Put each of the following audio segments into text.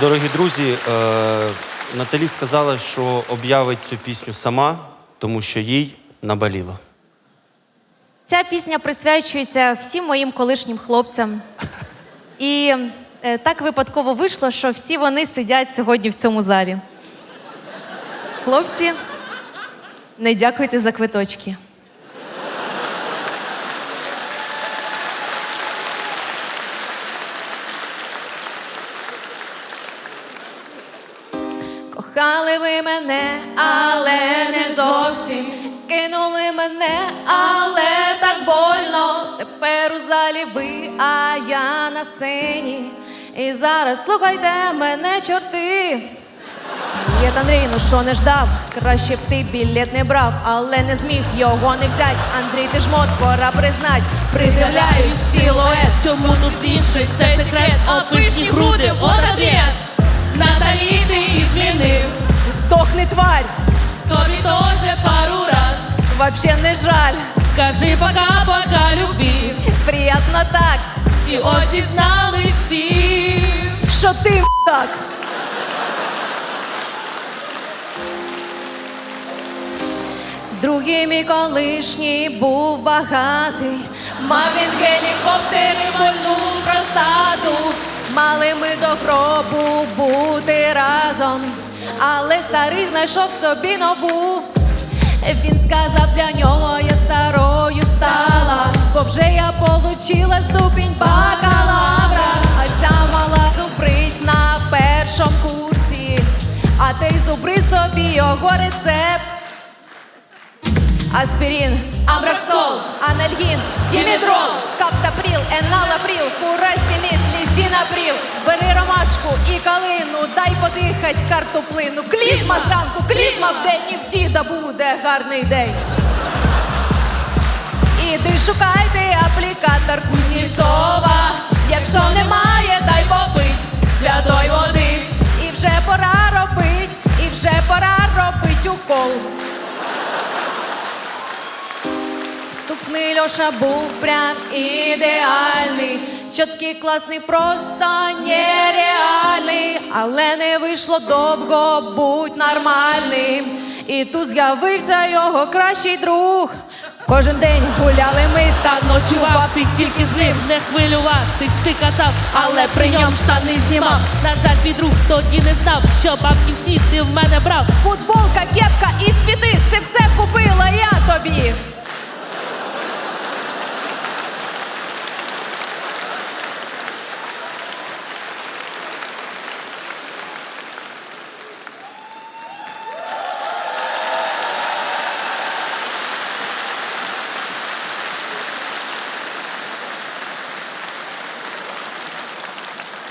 Дорогі друзі, е, Наталі сказала, що об'явить цю пісню сама, тому що їй наболіло. Ця пісня присвячується всім моїм колишнім хлопцям. І е, так випадково вийшло, що всі вони сидять сьогодні в цьому залі. Хлопці, не дякуйте за квиточки. Кохали ви мене, але не зовсім. Кинули мене, але так больно. Тепер у залі ви, а я на сцені. І зараз слухайте мене, чорти. Привіт, Андрій, ну що не ждав? Краще б ти білет не брав, але не зміг його не взять. Андрій, ти жмот, пора признать. Придивляюсь силует. Чому тут інший це секрет? От пишні груди, вот ответ. Вообще не жаль. Скажи пока-пока, любі. Приятно так, І ось дізнали всі. що ти так. Другий мій колишній був багатий, мав він гелікоптер і больну простату. Мали ми до гробу бути разом, але старий знайшов собі нову. Він сказав, для нього я старою стала, бо вже я получила ступінь бакалавра, а ця мала зубрить на першому курсі, а ти зубри собі його рецепт. Аспирин, амбраксол, анальгін, дімедрол, каптапріл, еналапріл, фурасімід, лізінапріл. Бери ромашку і калину, дай подихать картоплину. Клізма зранку, клізма в день і в діда буде гарний день. Іди шукайте аплікатор Кузнєцова. Якщо немає, дай попить святої води. І вже пора робить, і вже пора робить укол. Ступний Льоша був прям ідеальний, чіткий, класний, просто нереальний, але не вийшло довго будь нормальним. І тут з'явився його кращий друг. Кожен день гуляли ми та ночував ти тільки з ним. Не хвилюватись, ти казав, Але при ньому штани знімав. На жаль, твій друг тоді не знав, що бабки всі ти в мене брав. Футболка, кепка і цвіти це все купила я тобі.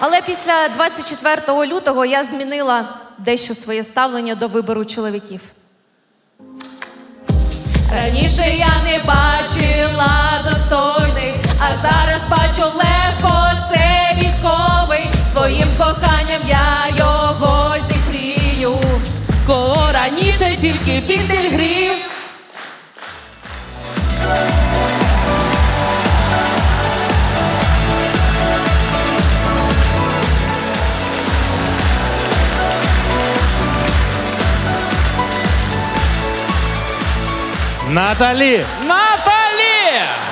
Але після 24 лютого я змінила дещо своє ставлення до вибору чоловіків. Раніше я не бачила достойних, а зараз бачу легко це військовий. Своїм коханням я його зігрію. Кого раніше тільки піксель грів. Наталі! Наталі!